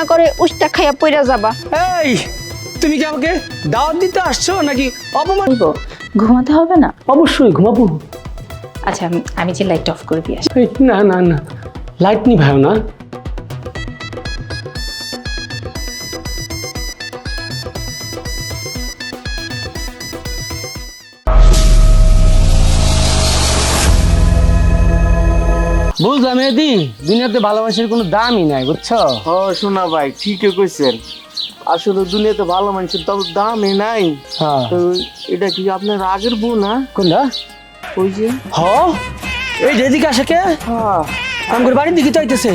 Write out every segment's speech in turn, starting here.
রান্না করে উস্তা খাইয়া পইরা যাবা। এই তুমি কি আমাকে দাওয়াত দিতে আসছো নাকি অপমান? ঘুমাতে হবে না? অবশ্যই ঘুমাবো। আচ্ছা আমি- আমি যে লাইট অফ করে দিয়ে আসি। না না না লাইট নি ভাই না। বুঝলাম এদি দুনিয়াতে ভালোবাসার কোনো দামই নাই বুঝছ? ও শোনা ভাই ঠিকই কইছেন। আসলে দুনিয়াতে ভালো মানুষের তত দামই নাই। হ্যাঁ। তো এটা কি আপনার আগের বউ না? কোনটা? ওই যে। হ? এই যে এদিকে আসে কে? হ্যাঁ। আমার বাড়ির দিকে চাইতেছে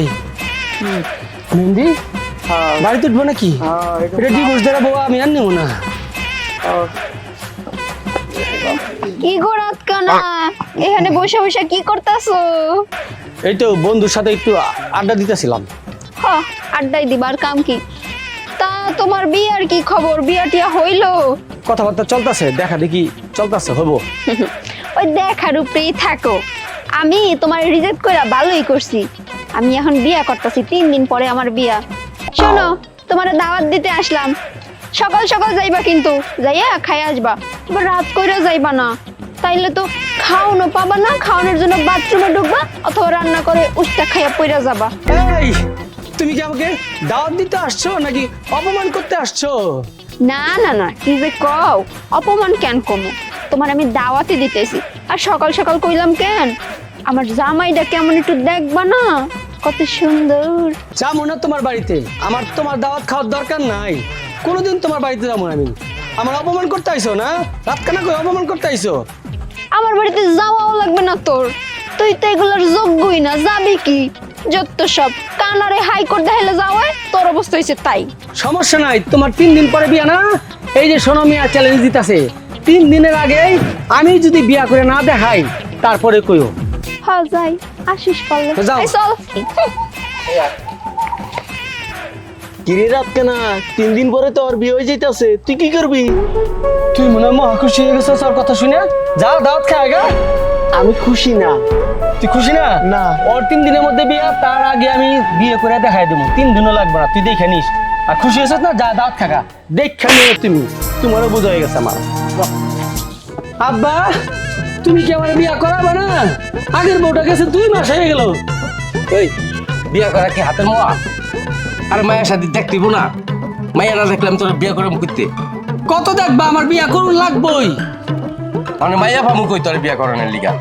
মেহেন্দি? হ্যাঁ। বাড়িতে উঠবো নাকি? হ্যাঁ এটা ডিভোর্স দেওয়া বউ আমি আর নেব না। কি গো রাত কানা এখানে বসে বসে কি করতাছো? এই তো বন্ধুর সাথে একটু আড্ডা দিতেছিলাম। হ আড্ডাই দিবার কাম কি? তা তোমার বিয়ার কি খবর? বিয়া টিয়া হইল? কথাবার্তা চলতেছে দেখা দেখি চলতেছে হব। ওই দেখার উপরেই থাকো। আমি তোমার রিজেক্ট কইরা ভালোই করছি। আমি এখন বিয়া করতেছি তিন দিন পরে আমার বিয়া। শোনো তোমার দাওয়াত দিতে আসলাম। সকাল সকাল যাইবা কিন্তু যাইয়া খাই আসবা। এবার রাত কইরা যাইবা না। তাইলে তো খাওয়ানো পাবা না খাওয়ানোর জন্য বাথরুমে ঢুকবা অথবা রান্না করে উস্তা খাইয়া পইরা যাবা। এই তুমি কি আমাকে দাওয়াত দিতে আসছো নাকি অপমান করতে আসছো? না না না কি যে কও অপমান কেন কমো তোমার আমি দাওয়াতে দিতেছি আর সকাল সকাল কইলাম কেন? আমার জামাইটা কেমন একটু দেখবা না? কত সুন্দর। যাব না তোমার বাড়িতে আমার তোমার দাওয়াত খাওয়ার দরকার নাই। কোনোদিন তোমার বাড়িতে যাব না আমি। আমার অপমান করতে আইছো না? রাত কানা করে অপমান করতে আইছো আমার বাড়িতে যাওয়াও লাগবে না তোর। তুই তো এগুলোর যোগ্যই না যাবি কি? যত সব কানারে হাইকোর্ট দেখাইলে যাওয়ায় তোর অবস্থা হয়েছে তাই। সমস্যা নাই তোমার তিন দিন পরে বিয়া না? এই যে সোনো মিয়া চ্যালেঞ্জ দিতেছে তিন দিনের আগে আমি যদি বিয়া করে না দেখাই তারপরে কইও। হ্যাঁ যাই আসিস পারলে। যাও। চল। কিরে রাত কেনা তিন দিন পরে তো আর বিয়ে হয়ে যাইতাছে তুই কি করবি? তুই মনে হয় মহা খুশি হয়ে গেছিস ওর কথা শুনে? যা দাওয়াত খায় গা আমি খুশি না। তুই খুশি না? না। ওর তিন দিনের মধ্যে বিয়া তার আগে আমি বিয়ে করে দেখাই দেবো। তিন দিনও লাগবে না তুই দেখে নিস। আর খুশি হয়েছিস না? যা দাওয়াত খাগা দেখে নিও তুমি। তোমারও বোঝা হয়ে গেছে আমার। আব্বা তুমি কি আমার বিয়া করাবে না? আগের বউটা গেছে দুই মাস হয়ে গেল। এই বিয়া করা কি হাতের মোয়া? আর মায়ের সাথে দেখতেইব না। মাইয়া না দেখলাম তোর বিয়ে করে করতে। কত দেখবা আমার বিয়া করুন লাগবই। মানে মাইয়া ভামু কই তোর বিয়া করানোর লিগা?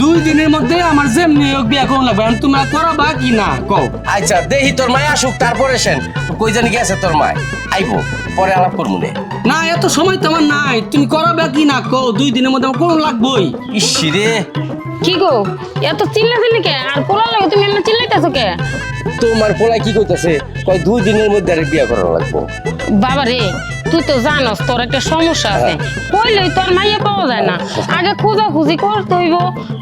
দুই দিনের মধ্যে আমার যেমনি হোক বিয়া করুন লাগবে। আর তোমরা করাবা কি না কও। আচ্ছা দেহি তোর মায়া আসুক তারপরে সেন। কই জানি গেছে তোর মায়। আইবো পরে আলাপ করব নে। না এত সময় তো আমার নাই। তুমি করাবে কি না কও। দুই দিনের মধ্যে আমার করুন লাগবই। ইসি রে। কি গো? এত চিল্লা চিল্লি কে? আর পোলা লাগে তুমি এমনি চিল্লাইতেছো কে? তোমার পোলাই কি কইতাছে? কয় দুই দিনের মধ্যে আরে বিয়া করা লাগবো। বাবা রে তুই তো জানস, তোর একটা সমস্যা আছে। কইলেই তোর মাইয়া পাওয়া যায় না। আগে খোঁজা খুঁজি করতে হইব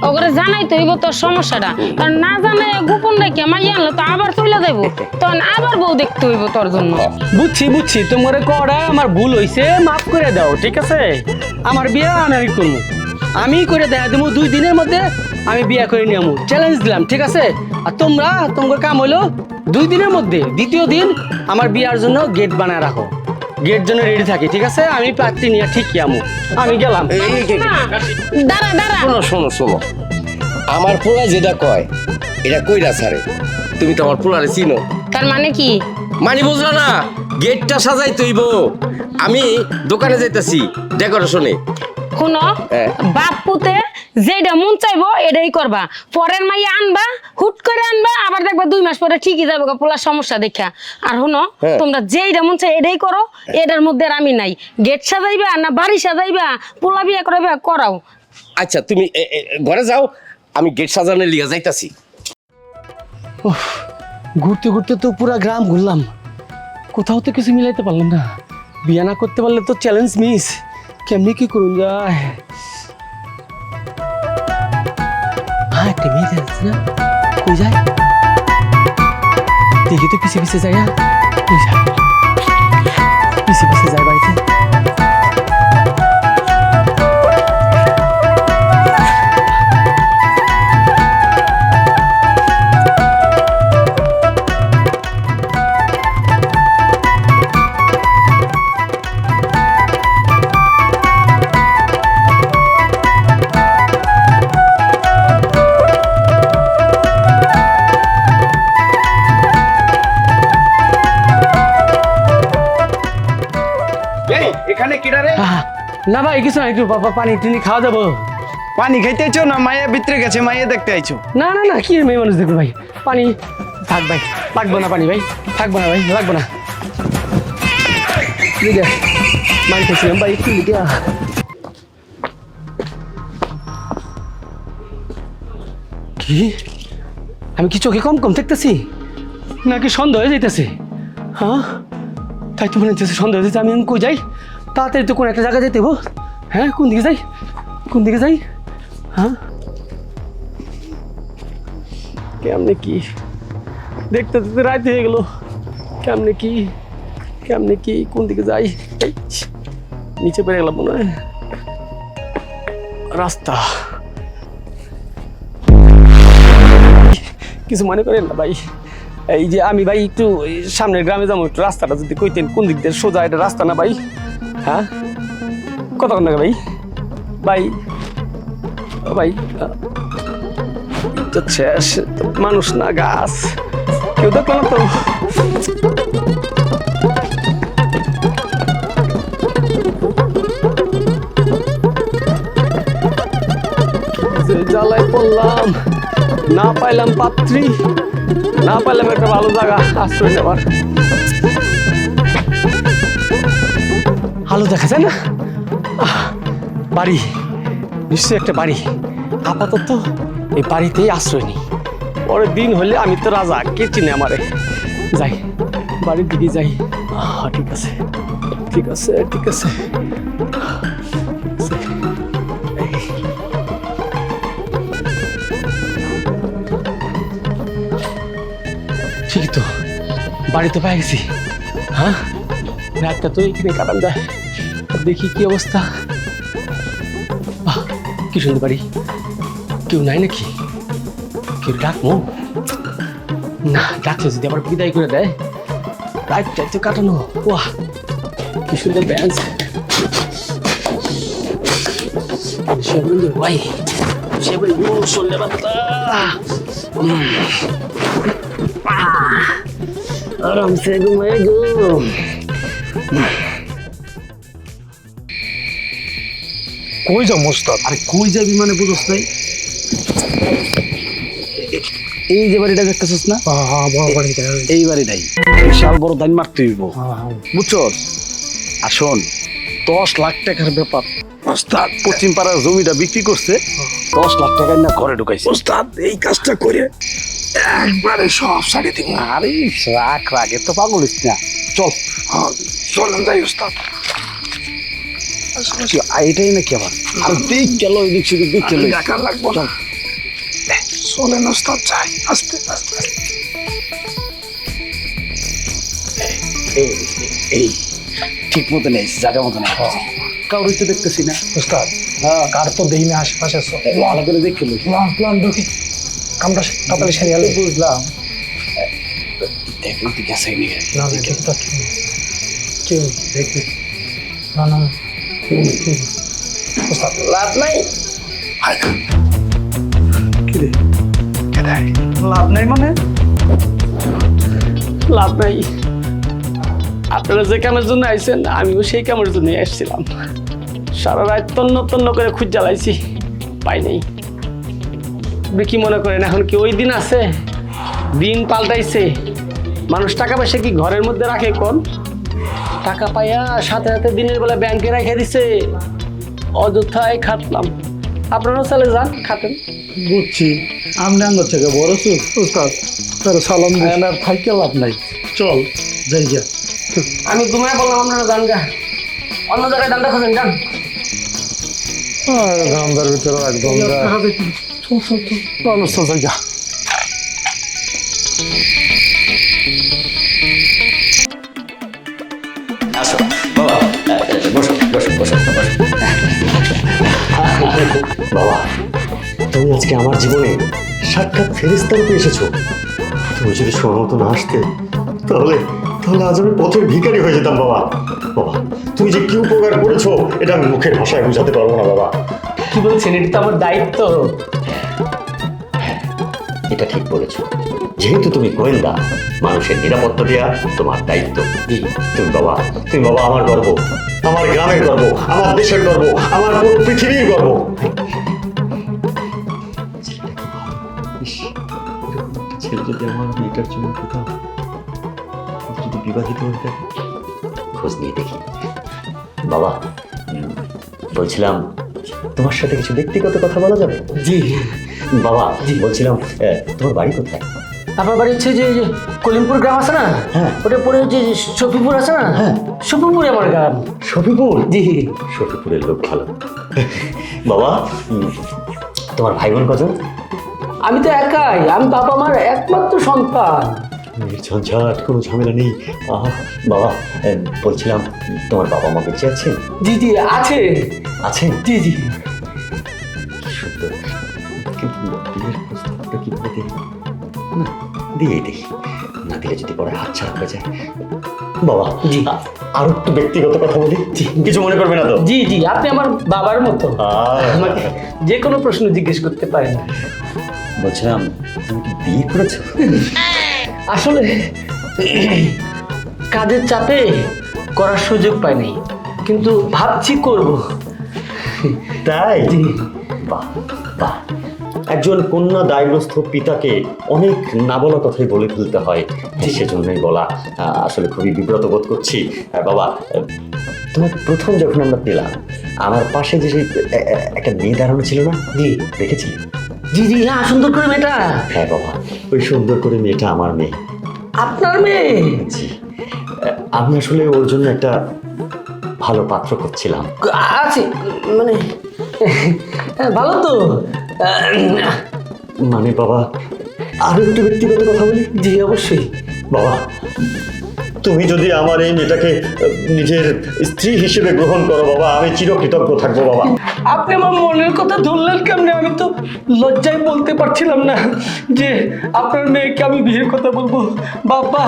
ওগুলো জানাইতে হইব তোর সমস্যাটা। আর না জানাই গোপন রেখে মাইয়া আনলো তো আবার চলে যাইব। তখন আবার বউ দেখতে হইব তোর জন্য। বুঝছি বুঝছি। তোমার করা আমার ভুল হইছে, মাফ করে দাও, ঠিক আছে? আমার বিয়ে আমি করব আমি করে দেখা দেবো দুই দিনের মধ্যে আমি বিয়ে করে নিয়ে চ্যালেঞ্জ দিলাম, ঠিক আছে? আর তোমরা, তোমার কাম হলো দুই দিনের মধ্যে। দ্বিতীয় দিন আমার বিয়ার জন্য গেট বানায় রাখো। গেট জন্য রেডি থাকি ঠিক আছে? আমি প্রার্থী নিয়ে ঠিক আমু। আমি গেলাম। দাঁড়া দাঁড়া। শোনো শোনো শোনো। আমার পোলা যেটা কয় এটা কইরা ছাড়ে। তুমি তো আমার পোলারে চিনো। তার মানে কি? মানে বুঝলো না গেটটা সাজাই তৈব। আমি দোকানে যাইতাছি ডেকোরেশনে শুনো হ্যাঁ। বাপ যেটা মন চাইব এটাই করবা। পরের মাইয়া আনবা হুট করে আনবা আবার দেখবা দুই মাস পরে ঠিকই যাবে পোলার সমস্যা দেখা। আর শুনো হ্যাঁ। তোমরা যেইটা মন চাই এটাই করো এটার মধ্যে আর আমি নাই। গেট সাজাইবা না বাড়ি সাজাইবা পোলা বিয়া করাইবা করাও। আচ্ছা তুমি ঘরে যাও আমি গেট সাজানোর লিগে যাইতাছি। ঘুরতে ঘুরতে তো পুরা গ্রাম ঘুরলাম। কোথাও তো কিছু মিলাইতে পারলাম না। বিয়ে না করতে পারলে তো চ্যালেঞ্জ মিস কেমনি কি করুন যায়? হ্যাঁ একটা মেয়ে যাচ্ছে না কই যায় দেখি তো পিছে পিছে যায় কই যায় পিছে পিছে যায় বাড়িতে কিছু না একটু? বাবা পানি টিনি খাওয়া যাব? পানি খাইতে আইছো না মায়া ভিতরে গেছে দেখতে আইছো? না না না কি মেয়ে মানুষ দেখুন ভাই? পানি থাক ভাই লাগবো না পানি ভাই থাকব না ভাই লাগবো না। লিডা খেয়েছিলাম ভাই একটু লিডা কি? আমি কি চোখে কম কম দেখতেছি? নাকি সন্দেহ হয়ে যাইতেছে? হ্যাঁ? তাই তো মনে হচ্ছে সন্দেহ হয়েছে আমি কই যাই? তাড়াতাড়ি তো কোন একটা জায়গায় যেতে হ্যাঁ কোন দিকে যাই? কোন দিকে যাই? হ্যাঁ? কেমনে কি? দেখতে দেখতে রাত হয়ে গেল। কেমনে কি? কেমনে কি? কোন দিকে যাই? নিচে পেরে গেলাম মনে হয়। রাস্তা। কিছু মনে করেন না ভাই। এই যে আমি ভাই একটু সামনের গ্রামে যাব, একটু রাস্তাটা যদি কইতেন, কোন দিক দিয়ে সোজা এটা রাস্তা না ভাই? হ্যাঁ? কতক্ষণ লাগে ভাই? ভাই। ও ভাই তো শেষ মানুষ না, গাছ। কেউ দেখল না তো? জ্বালায় পড়লাম, না পাইলাম পাত্রী, না পাইলাম একটা ভালো জায়গা, আশ্রয় নেবার। আলো দেখা যায় না? বাড়ি। নিশ্চয়ই একটা বাড়ি। আপাতত এই বাড়িতেই আশ্রয় নিই। পরের দিন হলে আমি তো রাজা, কে চিনে আমারে? যাই, বাড়ির দিকে যাই। ঠিক আছে ঠিক আছে ঠিক আছে। ঠিকই তো, বাড়ি তো পেয়ে গেছি। হ্যাঁ রাতটা তো এখানে কাটান যায় দেখি কি অবস্থা। কি সুন্দর বাড়ি? কেউ নাই নাকি? কেউ ডাকবো? না, ডাকলে যদি আবার বিদায় করে দেয়, রাত চাইতে কাটানো বাহ কি সুন্দর ব্যাঞ্চ আরামসে ঘুমায় ঘুম কই যাও মোস্তাদ আরে কই যাবি মানে বুঝোস নাই? এই যে বাড়িটা দেখতেছিস না? এই বাড়িটাই। বিশাল বড় দান মারতে হইব। বুঝছস? আসুন দশ লাখ টাকার ব্যাপার। ওস্তাদ। পশ্চিম পাড়ার জমিটা বিক্রি করছে দশ লাখ টাকা না ঘরে ঢুকাইছে। ওস্তাদ এই কাজটা করে একবারে সব সারিয়ে দিব। আরে রাখ রাখ এত পাগল না। চল। হ্যাঁ, চলেন যাই ওস্তাদ। এটাই নাকি আবার? আর দেখ গেল এদিক সেদিক দেখ গেল দেখা লাগবো না। চলেন ওস্তাদ যাই আস্তে আস্তে। এই ঠিক মতো নেই জায়গা মতো নেই কাউরি তো দেখতেছি না। ওস্তাদ। কার তো দেই না আশেপাশে ভালো করে দেখে প্লান প্লান ঢুকি কামটা তাড়াতাড়ি সেরে গেলে বুঝলাম। দেখ ওইদিকে আছে নাকি? না ঠিক তো কেউ দেখবি। না না। ওস্তাদ লাভ নাই। কিরে? লাভ নাই মানে? লাভ নাই। আপনারা যে কামের জন্য আইছেন আমিও সেই কামের জন্য আসছিলাম। সারা রাত তন্ন তন্ন করে খুঁজ জ্বালাইছি পাই নাই। আপনি কি মনে করেন এখন কি ওই দিন আছে? দিন পাল্টাইছে। মানুষ টাকা পয়সা কি ঘরের মধ্যে রাখে কোন? টাকা পাইয়া সাথে সাথে দিনের বেলা ব্যাংকে রেখে দিছে। অযথায় খাটলাম। আপনারাও চলে যান খাটেন। বুঝছি। আমি আঙ্গ থেকে বড় চুপ ওস্তাদ তার সালাম দিস আর থাইকে লাভ নাই। চল যাই যা আমি ঘুমায় বললাম আপনারা যান গা অন্য জায়গায় দান্দা খোঁজেন যান। আর ভিতরে একদম যা বাবা। তুমি আজকে আমার জীবনে সাক্ষাৎ ফেরিস্তার রূপে এসেছ। তুমি যদি সময় মতো না আসতে তাহলে তাহলে আজ আমি পথের ভিখারি হয়ে যেতাম বাবা। বাবা তুমি যে কি উপকার করেছ এটা আমি মুখের ভাষায় বোঝাতে পারব না বাবা। কি বলছেন? এটা তো আমার দায়িত্ব। এটা ঠিক বলেছ। যেহেতু তুমি গোয়েন্দা মানুষের নিরাপত্তা দেওয়া তোমার দায়িত্ব। তুমি বাবা তুমি বাবা আমার গর্ব। আমার গ্রামের গর্ব আমার দেশের গর্ব আমার পুরো পৃথিবীর গর্ব। যদি আমার মেয়েটার জন্য পেতাম যদি বিবাহিত হয়ে থাকে খোঁজ নিয়ে দেখি। বাবা বলছিলাম তোমার সাথে কিছু ব্যক্তিগত কথা বলা যাবে? জি। বাবা বলছিলাম তোমার বাড়ি কোথায়? আপনার বাড়ি হচ্ছে যে কলিমপুর গ্রাম আছে না? হ্যাঁ। ওটা পরে যে যে শফিপুর আছে না? হ্যাঁ। শফিপুরে আমার গ্রাম। শফিপুর জি। শফিপুরের লোক ভালো। বাবা তোমার ভাই বোন কজন? আমি তো একাই আমি বাবা মার একমাত্র সন্তান। ঝঞ্ঝাট কোনো ঝামেলা নেই। আহা, বাবা এ, বলছিলাম তোমার বাবা মা বেঁচে আছেন? জি জি আছে। আছেন? জি জি। কি সুন্দর। কিন্তু বিয়ের প্রস্তাবটা কীভাবে দিই? না না দিলে যদি পরে হাত ছাড়া হয়ে যায়। বাবা জি। আ- আরও একটু ব্যক্তিগত কথা বলি। কিছু মনে করবে না তো? জি জি আপনি আমার বাবার মতো। আহ। আমাকে যে কোনো প্রশ্ন জিজ্ঞেস করতে পারেন। বলছিলাম তুমি কি বিয়ে করেছ? আসলে কাজের চাপে করার সুযোগ পাইনি কিন্তু ভাবছি করব। তাই? বাহ বাহ। একজন কন্যা দায়গ্রস্ত পিতাকে অনেক না বলা কথাই বলে ফেলতে হয় সেজন্যই বলা আসলে খুবই বিব্রত বোধ করছি। বাবা তোমার প্রথম যখন আমরা পেলাম আমার পাশে যে সেই একটা মেয়ে দাঁড়ানো ছিল না? দেখেছি। জি জি হ্যাঁ সুন্দর করে মেয়েটা। হ্যাঁ বাবা। ওই সুন্দর করে মেয়েটা আমার মেয়ে। আপনার মেয়ে? জি। আমি আসলে ওর জন্য একটা ভালো পাত্র করছিলাম আছে মানে হ্যাঁ, ভালো তো। মানে বাবা আরও একটু ব্যক্তিগত কথা বলি? জি অবশ্যই। বাবা তুমি যদি আমার এই মেয়েটাকে নিজের স্ত্রী হিসেবে গ্রহণ করো বাবা আমি চিরকৃতজ্ঞ থাকব বাবা। আপনি আমার মনের কথা ধরলেন কেমনে? আমি তো লজ্জায় বলতে পারছিলাম না যে আপনার মেয়েকে আমি বিয়ের কথা বলব। বাবা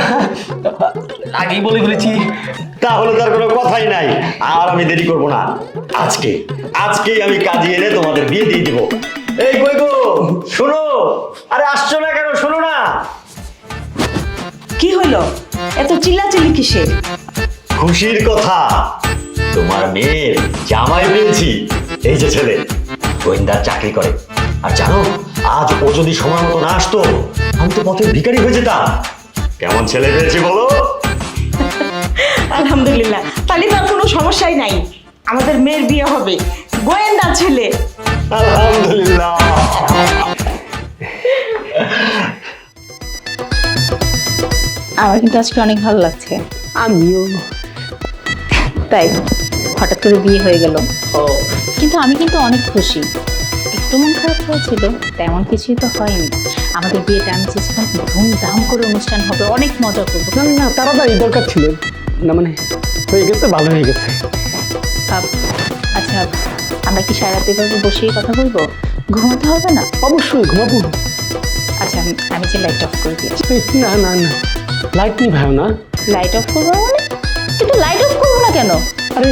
আগেই বলে ফেলেছি। তাহলে তার কোনো কথাই নাই। আর আমি দেরি করব না। আজকে আজকেই আমি কাজে এনে তোমাদের বিয়ে দিয়ে দিব। এই কই গো? শোনো। আরে আসছো না কেন? শোনো না। কি হলো এত চিল্লাচিল্লি কিসের? খুশির কথা। তোমার মেয়ের জামাই পেয়েছি। এই যে ছেলে গোয়েন্দার চাকরি করে। আর জানো আজ ও যদি সময় মতো না আসতো আমি তো পথের ভিখারি হয়ে যেতাম। কেমন ছেলে পেয়েছি বলো? আলহামদুলিল্লাহ। তাহলে তো আর কোনো সমস্যাই নাই। আমাদের মেয়ের বিয়ে হবে। গোয়েন্দা ছেলে। আলহামদুলিল্লাহ। আমার কিন্তু আজকে অনেক ভালো লাগছে। আমিও। তাই হঠাৎ করে বিয়ে হয়ে গেল। কিন্তু আমি কিন্তু অনেক খুশি। একটু মন খারাপ হয়েছিল তেমন কিছুই তো হয়নি। আমাদের বিয়েটা আমি চেয়েছিলাম ধুমধাম করে অনুষ্ঠান হবে অনেক মজা করব। না না তাড়াতাড়ি দরকার ছিল। না মানে হয়ে গেছে ভালো হয়ে গেছে। আচ্ছা আমরা কি সারা রাত এভাবে বসেই কথা বলব? ঘুমাতে হবে না? অবশ্যই ঘুমাবো। আচ্ছা আমি- আমি যে লাইট অফ করে দিয়েছি না না না। লাইট নিয়ে ভাই না। লাইট অফ করব মানে? কিন্তু লাইট অফ করব না কেন? আরে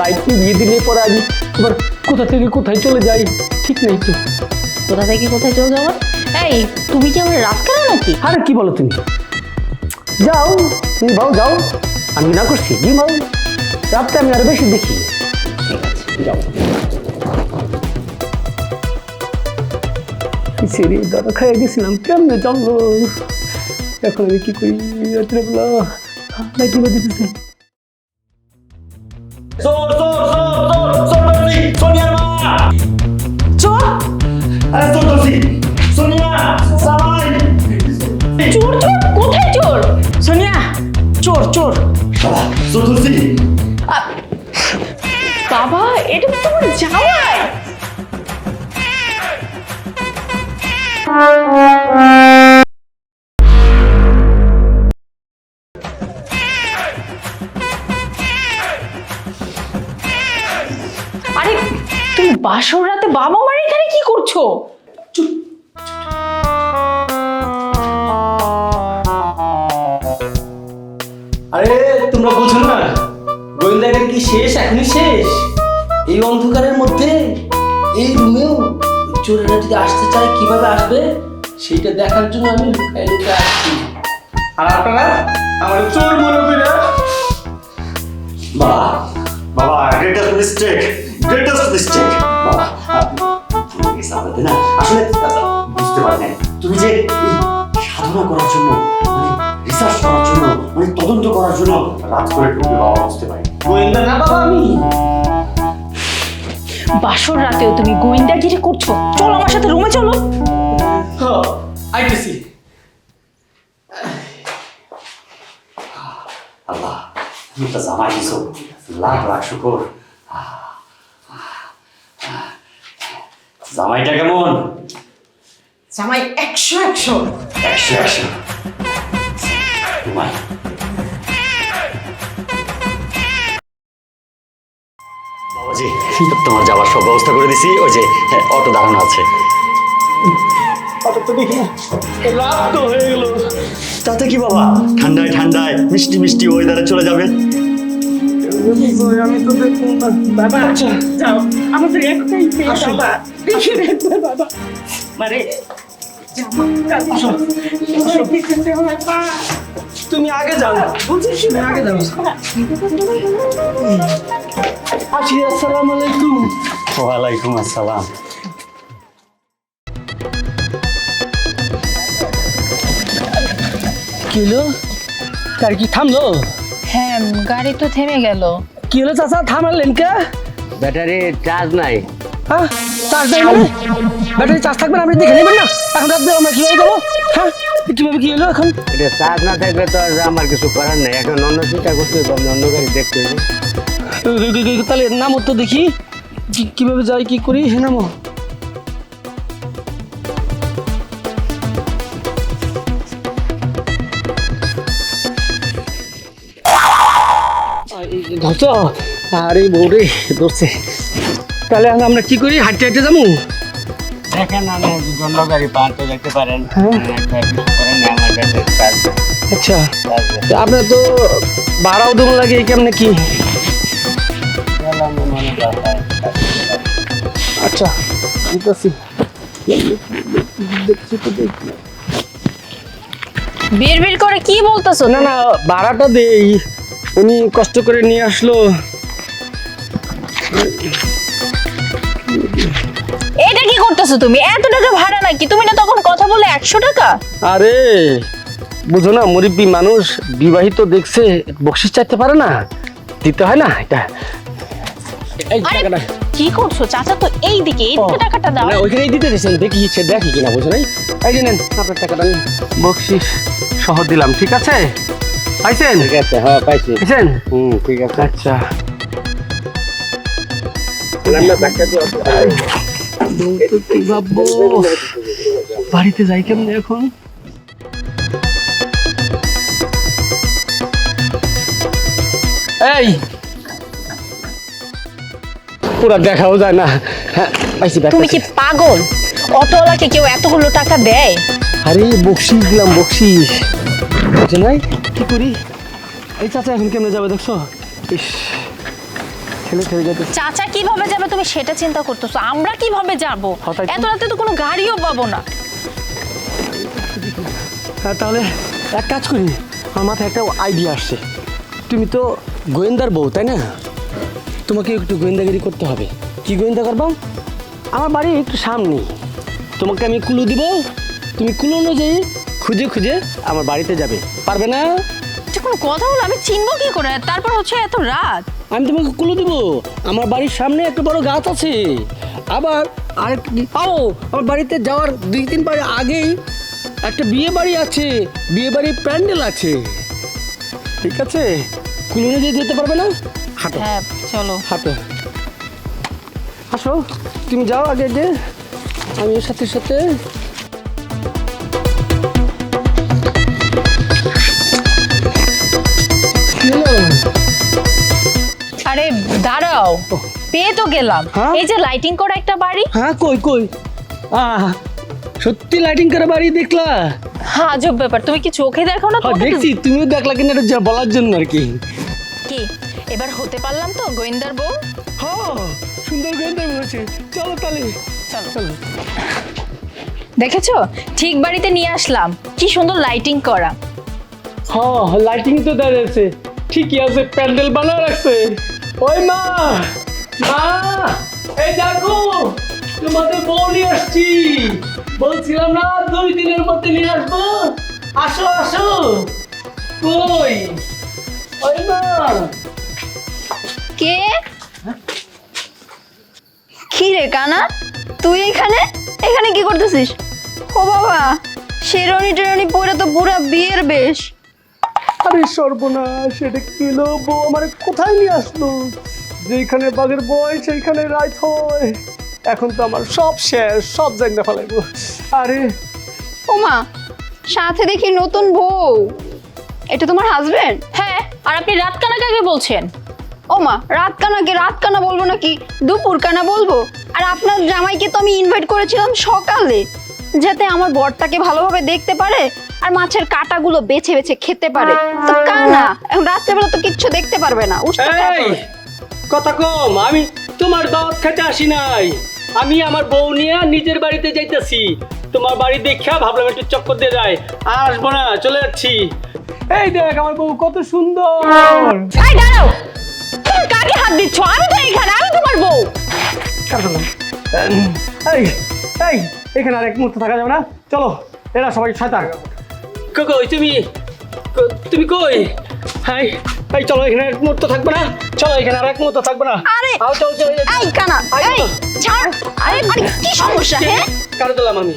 লাইট নিয়ে দিলে পরে আমি এবার কোথা থেকে কোথায় চলে যাই? ঠিক নেই তো। কোথা থেকে কোথায় চলে যাব? এই তুমি কি আমার রাত কেন নাকি? আরে কি বলো তুমি? যাও তুমি ভাও যাও। আমি না করছি জি ভাও রাতটা আমি আরও বেশি দেখি। ঠিক আছে যাও। সেরি দাদা খাইয়ে গেছিলাম কেমনে জানলো? এখন আমি কি করি? রাত্রে বেলা। লাইট নিবে দিতেছে? চোর চোর চোর চোর চোর ধরছি সোনিয়ার মা। চোর? আরে চোর ধরছি সোনিয়া সামাই চোর চোর কোথায় চোর? সোনিয়া চোর চোর। চোর ধরছি। বাবা এটা তো তোমার জামাই। বাসর রাতে বাবা মার এখানে কি করছ? আরে তোমরা বোঝো না গোয়েন্দাগের কি শেষ এখনই শেষ? এই অন্ধকারের মধ্যে এই রুমেও চোরেরা যদি আসতে চায় কীভাবে আসবে? সেইটা দেখার জন্য আমি লুকাই লুকাই আসছি। আর আপনারা আমার চোর মনে করে বাবা বাবা মিস্টেক গ্রেটেস্ট মিস্টেক বাবা আপনি ভুলে না আসলে বুঝতে পারেন তুমি যে সাধনা করার জন্য মানে রিসার্চ করার জন্য মানে তদন্ত করার জন্য রাত করে ঢুকবে বাবা বুঝতে পারি। গোয়েন্দা না বাবা আমি? বাসর রাতেও তুমি গোয়েন্দাগিরি করছ। চলো আমার সাথে রুমে চলো। আইতেছি। আল্লাহ তুমি তো জামাই দিছো। লাখ লাখ শুকর। জামাইটা কেমন? জামাই একশো একশো। একশো একশো। বাবাজি তোমার যাওয়ার সব ব্যবস্থা করে দিছি ওই যে হ্যাঁ, অটো দাঁড়ানো আছে। রাত তো হয়ে গেল। তাতে কি বাবা? ঠান্ডায় ঠান্ডায় মিষ্টি মিষ্টি ওয়েদারে চলে যাবে। আমি তুমি আগে আসসালামু আলাইকুম ওয়ালাইকুম আসসালাম কি হলো? গাড়ি কি থামলো? হ্যাঁ গাড়ি তো থেমে গেল। কি হলো চাচা? থামালেন কে? ব্যাটারি চার্জ নাই। হ্যাঁ? চার্জ নাই মানে? ব্যাটারি চার্জ থাকবে না আপনি দেখে নেবেন না? এখন দিয়ে আমরা কীভাবে যাব? হ্যাঁ? কীভাবে কি হলো এখন? এটা চার্জ না থাকলে তো আমার কিছু করার নেই। এখন অন্য চিন্তা করতে হবে অন্য গাড়ি দেখতে হবে তাহলে নামো তো দেখি। কি- কীভাবে যাই কি করি? হ্যাঁ নামো। ধরছো আরে বৌরে ধরছে। তাহলে এখন আমরা কি করি? হাঁটতে হাঁটতে যাব? দেখেন আমি অন্য গাড়ি পান তো দেখতে পারেন। চার্জ আচ্ছা। আপনার তো ভাড়াও দেবো লাগে কেমনে কি? মনে হয় আচ্ছা ঠিক আছে দেখছি তো দেখি। বের বের করে কি বলতেছো? না না ভাড়াটা দেই। উনি কষ্ট করে নিয়ে আসলো। এটা কি করতেছো তুমি? এত টাকা ভাড়া নাকি? তুমি না তখন কথা বলে একশো টাকা? আরে বুঝো না মুরব্বী মানুষ বিবাহিত দেখছে বকশিস চাইতে পারে না দিতে হয় না এটা। এই আরে টাকাটা। কি করছ? চাচা তো এই দিকে এই দিকে টাকাটা দাও। না ওইখানেই দিতে দিয়েছেন দেখি সে দেখি কিনা বুঝো নাই? এই যে নেন আপনার টাকাটা নিন। বকশিস সহ দিলাম ঠিক আছে? পাইছেন? ঠিক আছে হ্যাঁ পাইছি। পাইছেন? হুম ঠিক আছে। আচ্ছা। বাড়িতে যাই কেমনে এখন? এই! পুরা দেখাও যায় না। হ্যাঁ পাইছি তুমি কি। পাগল? অটোওয়ালাকে কেউ এতগুলো টাকা দেয়? আরে বকশিস দিলাম বকশিস। বুঝছ নাই? কি করি? এই চাচা এখন কেমনে যাবে দেখছ? ইস ছেলে ছেলে যেতে চাচা কীভাবে যাবে তুমি সেটা চিন্তা করতেছো? আমরা কীভাবে যাব? হঠাৎ- এত রাতে তো কোনো গাড়িও পাবো না। তাহলে এক কাজ করি আমার মাথায় একটা আইডিয়া আসছে। তুমি তো গোয়েন্দার বউ তাই না? তোমাকে একটু গোয়েন্দাগিরি করতে হবে। কি গোয়েন্দা করবা? আমার বাড়ি একটু সামনে তোমাকে আমি কুলু দিব। তুমি কুলু অনুযায়ী খুঁজে খুঁজে আমার বাড়িতে যাবে। পারবে না? কথা হলো? আমি চিনবো কি করে? তারপর হচ্ছে এত রাত। আমি তোমাকে কুলু দিব। আমার বাড়ির সামনে একটা বড় গাছ আছে। আবার আরেক ও আমার বাড়িতে যাওয়ার দুই তিন পারে আগেই একটা বিয়ে বাড়ি আছে। বিয়ে বাড়ির প্যান্ডেল আছে। ঠিক আছে? কুলুনে যে যেতে পারবে না? হাঁটো। হ্যাঁ চলো। হাঁটো। আসো তুমি যাও আগে যে আমি ওর সাথে সাথে দাঁড়াও পেয়ে তো গেলাম। হ্যাঁ? এই যে লাইটিং করা একটা বাড়ি। হ্যাঁ কই কই? আহ সত্যি লাইটিং করে বাড়ি দেখলা? হ্যাঁ আজব ব্যাপার তুমি কি চোখে দেখো না হ্যাঁ তোমাকে? তো- দেখছি তুমিও দেখলা কিনা এটা যা বলার জন্য আর কি। কি এবার হতে পারলাম তো গোয়েন্দার বউ? হ্যাঁ সুন্দর চলো তাহলে। চলো। চলো। দেখেছ? ঠিক বাড়িতে নিয়ে আসলাম। কি সুন্দর লাইটিং করা। হ্যাঁ লাইটিং তো দাঁড়িয়েছে ঠিকই আছে প্যান্ডেল বানা রাখছে। ওই মা! মা! এই দেখো, তোমাদের বউ আসছি। বলছিলাম না, দুই দিনের মধ্যে নিয়ে আসব। আসো আসো। কই? ওই মা! কে? কি রে, কানা? তুই এখানে? এখানে কি করতেছিস? ও বাবা শেরনি টেরনি পরে তো পুরা বিয়ের বেশ। আরে সর্বনাশ এটা কি হলো বউ আমার কোথায় নিয়ে আসলো? যেখানে বাঘের বয় সেইখানে রাইত হয়। এখন তো আমার সব শেষ সব জায়গা ফেলাইবো। আরে ওমা সাথে দেখি নতুন বউ। এটা তোমার হাজবেন্ড হ্যাঁ আর আপনি রাত কানা কাকে বলছেন? ওমা রাত কানাকে রাত কানা বলব নাকি? দুপুর কানা বলব? আর আপনার জামাইকে তো আমি ইনভাইট করেছিলাম সকালে যাতে আমার বরটাকে ভালোভাবে দেখতে পারে। আর মাছের কাটাগুলো বেছে বেছে খেতে পারে। তো কানা এখন রাত্রেবেলা তো কিচ্ছু দেখতে পারবে না উষ্ণ এই কথা কম আমি তোমার দাওয়াত খেতে আসি নাই। আমি আমার বউ নিয়ে নিজের বাড়িতে যাইতেছি। তোমার বাড়ি দেখা ভাবলাম একটু চক্কর দিয়ে যায়। আর আসব না চলে যাচ্ছি। এই দেখ আমার বউ কত সুন্দর। এই দাঁড়াও। তুমি কাকে হাত দিচ্ছ? আমি তো এখানে আমি তোমার বউ। এই এই এখানে আর এক মুহূর্ত থাকা যাবে না। চলো এরা সবাই শয়তান কই তুমি? তুমি কই? হাই এই চলো এখানে এক মুহূর্ত থাকবে না। চলো এখানে আর এক মুহূর্ত থাকবে না। আরে আও চল চল এই কানা এই ছাড়। আরে আরে কি সমস্যা হ্যাঁ? কার দিলাম আমি।